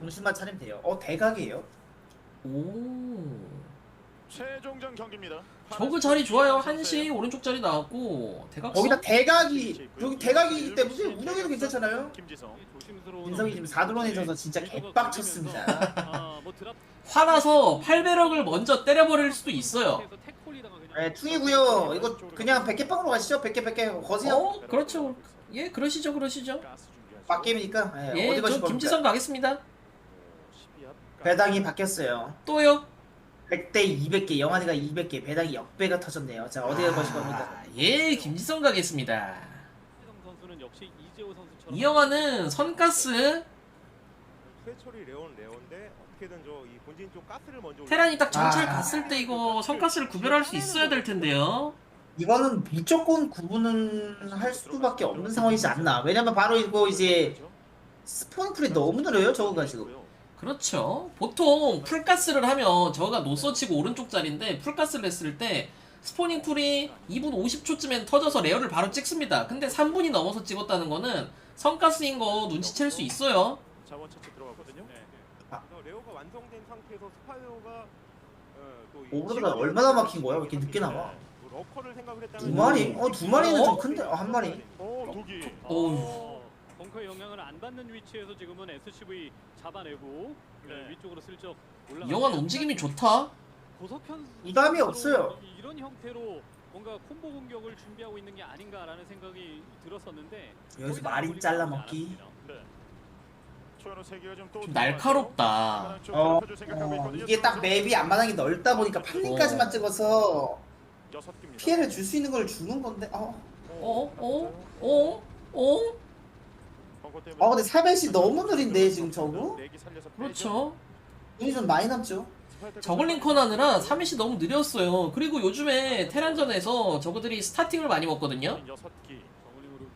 공수만 차리면 돼요. 어 대각이에요. 오. 최종전 경기입니다. 저그 자리 좋아요. 한시 오른쪽 자리 나왔고 대각선. 거기다 대각이 여기 대각이기 때문에 운영해도 괜찮잖아요. 김지성. 민성이 지금 4드론에 져서 진짜 개빡쳤습니다. 아, 뭐 화나서 8배럭을 먼저 때려버릴 수도 있어요. 네, 퉁이고요. 이거 그냥 100개 빵으로 가시죠. 100개 100개 거세요. 어, 그렇죠. 예, 그러시죠, 그러시죠. 가스. 빡게임이니까 네, 예, 어디 가실 저 겁니까? 김지성 가겠습니다. 12합. 배당이 바뀌었어요. 또요. 100대 200개, 영환이가 200개, 배당이 역배가 터졌네요. 자, 어디에 거실 겁니까? 아, 예, 김지성 가겠습니다. 선가스, 레온 레온데 어떻게든 저 이 본진 쪽 가스를 먼저 테란이 딱 정찰 아. 갔을 때 이거 선가스를 구별할 수 있어야 될 텐데요. 이거는 무조건 구분은 할 수밖에 없는 상황이지 않나. 왜냐면 바로 이거 이제 스폰 풀이 너무 느려요, 저거가 지금. 그렇죠. 보통 풀가스를 하면 저거가 노서치고 오른쪽 자리인데 풀가스를 했을 때 스포닝 풀이 2분 50초쯤엔 터져서 레어를 바로 찍습니다. 근데 3분이 넘어서 찍었다는 거는 선가스인 거 눈치챌 수 있어요. 들어갔거든요. 네. 상태에서 스파이어가 어, 얼마나 막힌 거야? 왜 이렇게 늦게 나와? 뭐두 마리? 어, 두 마리는 어? 좀 큰데? 어, 한 마리. 오, 독이. 어우. 어, 벙커의 영향을 안 받는 위치에서 지금은 SCV 잡아내고 네, 네. 위쪽으로 슬쩍 올라. 이 영환 움직임이 좋다. 고석현 부담이 없어요. 이- 이런 형태로 뭔가 콤보 공격을 준비하고 있는 게 아닌가라는 생각이 들었었는데 여기서 잘라 먹기. 네. 초연호 세 개가 좀또 좀 날카롭다. 어, 어, 이게 딱 맵이 앞마당이 넓다 보니까 판링까지만 어. 찍어서 여섯 개입니다. 피해를 줄 수 있는 걸 주는 건데, 어. 어? 어? 어? 어? 아, 근데 사벨시 너무 느린데, 지금 저거? 그렇죠. 돈이 좀 많이 남죠? 저글링 컨하느라 3일씩 너무 느렸어요. 그리고 요즘에 테란전에서 저그들이 스타팅을 많이 먹거든요.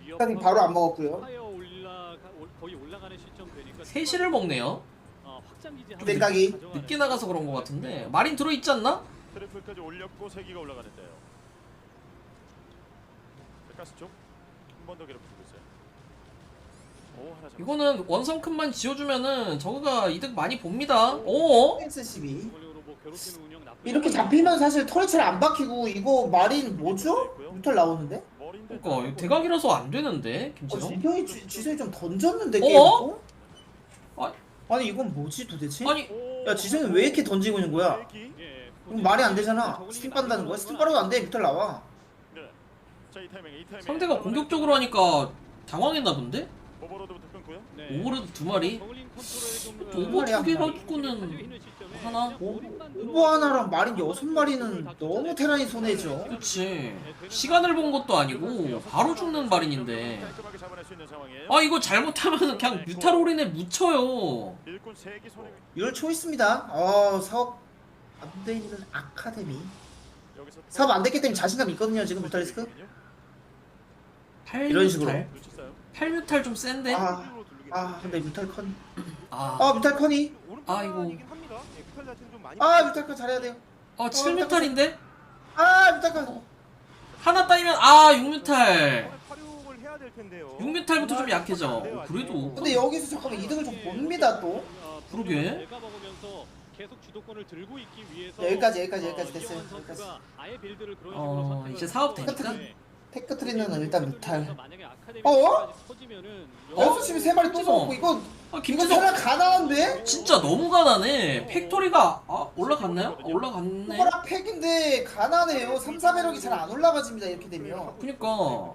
위협 바로 안 먹었고요. 파이어 올라가 올- 거의 올라가는 시점 되니까 3시를 먹네요. 어, 생각이 늦게 나가서 그런 것 같은데 마린 들어있지 않나? 트리플까지 올렸고 세 기가 올라가는데요. 자, 가스 쪽. 한 번 더 괴롭히고 있어요. 이거는 원성큰만 지어주면은 저그가 이득 많이 봅니다. 괴롭히는 운영 나쁘지 이렇게 않아요. 잡히면 사실 털이 안 박히고, 이거 마린 뭐죠? 뮤탈 나오는데? 그러니까 이거 대각이라서 안 되는데 어, 김지성? 진평이 지- 지성이 좀 던졌는데, 어? 게임 어? 아. 아니, 이건 뭐지 도대체? 아니 오, 야, 지성이 왜 이렇게 던지고 있는 거야? 세 기. 예, 이건 말이 안 되잖아. 스팀 빤다는 거야? 스팀 빨아도 안 돼. 뮤탈 나와. 네. 상대가 공격적으로 하니까 당황했나 본데? 오버로드부터 끊고요. 네. 오버로드 두 마리? 오버. 두개 갖고는 하나? 오- 오버 하나랑 마린 여섯 마리는 너무 테란이 손해죠. 그치 시간을 본 것도 아니고 바로 죽는 마린인데 깔끔하게 잡아낼 수 있는 상황이에요. 아 이거 잘못하면 그냥 뮤탈 올인에 묻혀요 일꾼 세기 손에 이럴 초이스입니다. 어, 사업 안 돼 있는 아카데미. 여기서 사업 안 됐기 때문에 자신감 있거든요, 지금 뮤탈리스크. 8 이런 식으로. 뮤탈? 놓쳤어요. 8뮤탈 좀 센데? 아, 아, 근데 뮤탈 컨. 아, 아, 뮤탈 컨이. 뮤탈 많이 아, 뮤탈 컨 잘해야 돼요. 아 7뮤탈인데? 아, 뮤탈 컨. 하나 따이면 아 6뮤탈 활용을 해야 될 텐데요. 6뮤탈부터 좀 약해져 어, 그래도 근데 여기서 잠깐만 이득을 좀 봅니다 또. 그러게. 여기까지, 여기까지, 어, 여기까지 됐어요. 그런 어, 이제 사업 되니까? 네. 테크트리는 일단. 만약에 어? 터지면은 어? 연수 세 마리 또. 먹고 이거 아 이거 김지성 테란 가나한데? 진짜 너무 가난해 팩토리가 아 올라갔나요? 아, 올라갔네 호라 팩인데 가난해요. 3, 4배럭이 잘 안 올라가집니다 이렇게 되면. 그니까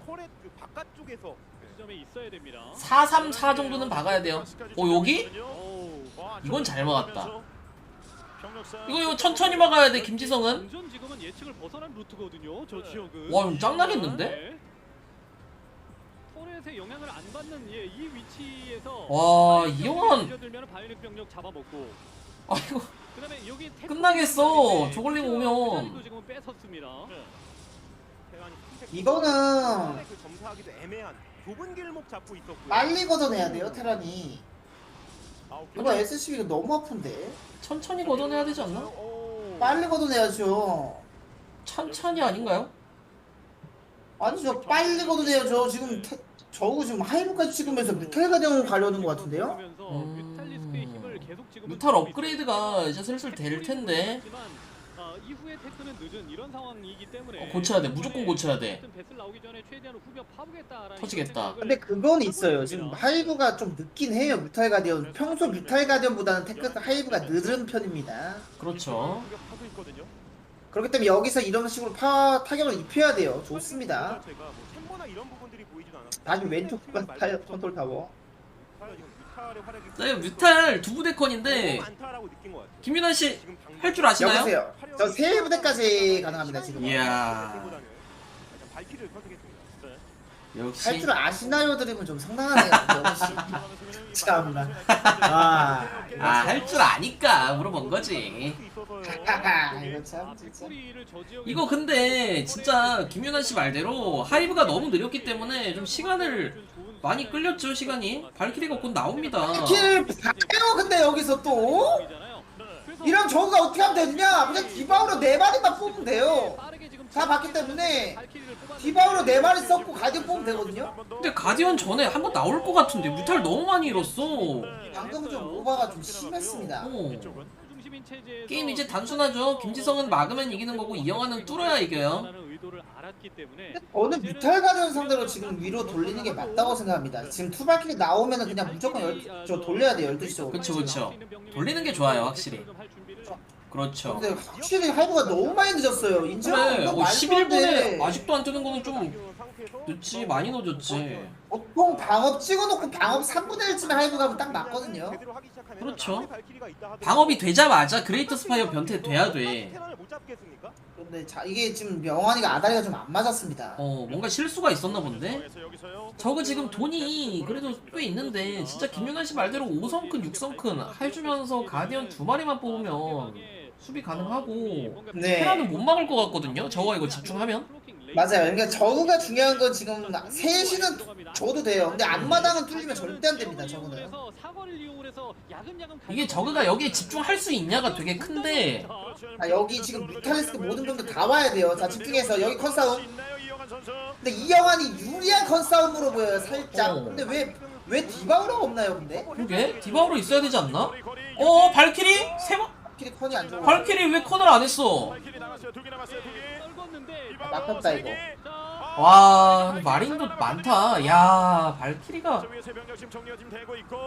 폴의 그 바깥쪽에서 지점에 있어야 됩니다. 434 정도는 박아야 돼요 어 여기? 이건 잘 막았다. 이거 이거 천천히 막아야 돼 김지성은 지금은 예측을 벗어난 루트거든요. 저 네. 지역은. 와, 이거 짱나겠는데? 네. 영향을 안 받는 예, 이 위치에서 와, 바이오닉 이영환. 병력이 밀려들면 바이오닉 병력 잡아먹고 아 이거 그다음에 여기 끝나겠어. 테크 오면. 지금 뺏었습니다. 이거는 그 점사하기도 애매한 좁은 길목 잡고 있었고요. 빨리 걷어내야 돼요 테란이. 개. 이거 SCB가 너무 아픈데. 천천히 걷어내야 되지 않나? 오. 빨리 걷어내야죠. 천천히 아닌가요? 아니죠 빨리 걷어내야죠. 지금 테, 저거 지금 하이브까지 찍으면서 뮤탈 가정 가려는 것 같은데요? 음. 뮤탈 업그레이드가 이제 슬슬 될 텐데 어, 이후에 테크는 늦은 이런 상황이기 때문에 어, 고쳐야 돼. 무조건 고쳐야 돼. 어쨌든 배슬 나오기 전에 최대한 후벼 파보겠다라는 터지겠다. 생각을 근데 그건 있어요. 지금. 하이브가 좀 늦긴 해요. 뮤탈 가디언. 평소 뮤탈 가디언보다는 테크 하이브가 늦은 편입니다. 그렇죠. 하고 있거든요. 그렇기 때문에 여기서 이런 식으로 파 타격을 입혀야 돼요. 좋습니다. 제가 뭐 템포나 이런 부분들이 보이지도 않았어요. 다시 왼쪽 컨트롤 타워. 자, 뮤탈 두 부 대 컨인데 너무 많다라고 느낀 것 같아요. 김윤환 씨 할 줄 아시나요? 여보세요. 저세 부대까지 가능합니다 지금. 이야. 발키를 선택했습니다. 역시 할줄 아시나요 드리면 좀 상당하네요. 역시. 참나. 아, 아 할 줄 아니까 물어본 거지. 이거 참 진짜. 이거 근데 진짜 김윤환 씨 말대로 하이브가 너무 느렸기 때문에 좀 시간을 많이 끌렸죠 시간이. 발키리가 곧 나옵니다. 킬 봐요 근데 여기서 또 이런 저거가 어떻게 하면 되느냐? 그냥 디바우로 네 마리만 뽑으면 돼요. 다 봤기 때문에 디바우로 네 마리 썼고 가디언 뽑으면 되거든요. 근데 가디언 전에 한 번 나올 것 같은데 뮤탈 너무 많이 잃었어. 방금 좀 오버가 좀 심했습니다. 어. 게임 이제 단순하죠. 김지성은 막으면 이기는 거고 이영환은 뚫어야 이겨요. 저는 뮤탈 가디언 상대로 지금 위로 돌리는 게 맞다고 생각합니다. 지금 투발킬이 나오면은 그냥 무조건 열, 저 돌려야 돼요 12시 쪽으로. 그쵸 그쵸. 돌리는 게 좋아요 확실히. 그렇죠. 근데 확실히 하이브가 너무 많이 늦었어요. 인정. 그래, 이거 어, 말도 안 돼. 11분에 아직도 안 뜨는 거는 좀 늦지 많이 늦었지. 보통 방업 찍어놓고 방업 3분의 1쯤에 하이브 가면 딱 맞거든요. 그렇죠. 방업이 되자마자 그레이트 스파이어 변태 돼야 돼. 근데 자 이게 지금 명환이가 아다리가 좀 안 맞았습니다. 어 뭔가 실수가 있었나 본데. 저거 지금 돈이 그래도 꽤 있는데 진짜 김윤환 씨 말대로 5성큰 6성큰 해주면서 가디언 두 마리만 뽑으면 수비 가능하고 네. 테라는 못 막을 것 같거든요. 저거 이거 집중하면. 맞아요. 그러니까 저우가 중요한 건 지금 셋이는 줘도 돼요. 근데 앞마당은 뚫리면 절대 안 됩니다. 저거는. 이게 저그가 여기에 집중할 수 있냐가 되게 큰데 아 여기 지금 뮤탈리스크 모든 병들 다 와야 돼요. 자 집중해서 여기 컨싸움. 근데 이영환이 유리한 컨싸움으로 보여요 살짝. 어. 근데 왜 왜 디바우라가 없나요 근데? 그러게 디바우로 있어야 되지 않나? 어 발키리? 세 번? 키리 컨이 안 좋아. 발키리 왜 커널 안 했어? 발키리 남았어요. 두개 남았어요. 두 개. 막혔다, 이거. 와 마린도 많다. 야 발키리가.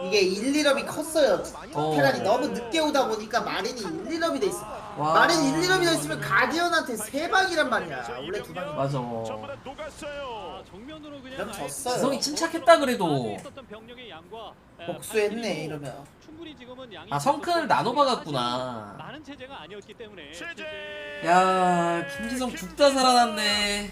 이게 1, 2럽이 컸어요. 어. 테란이 너무 늦게 오다 보니까 마린이 1, 2럽이 돼 있어. 와. 마린 1, 2럽이 돼 있으면 가디언한테 세 방이란 말이야. 원래 두 방이. 맞아. 그럼 졌어요. 지성이 침착했다 그래도. 복수했네 이러면. 아 성큰을 나눠 박았구나. 많은 체제가 아니었기 때문에 최재. 야 김지성 죽다 살아났네.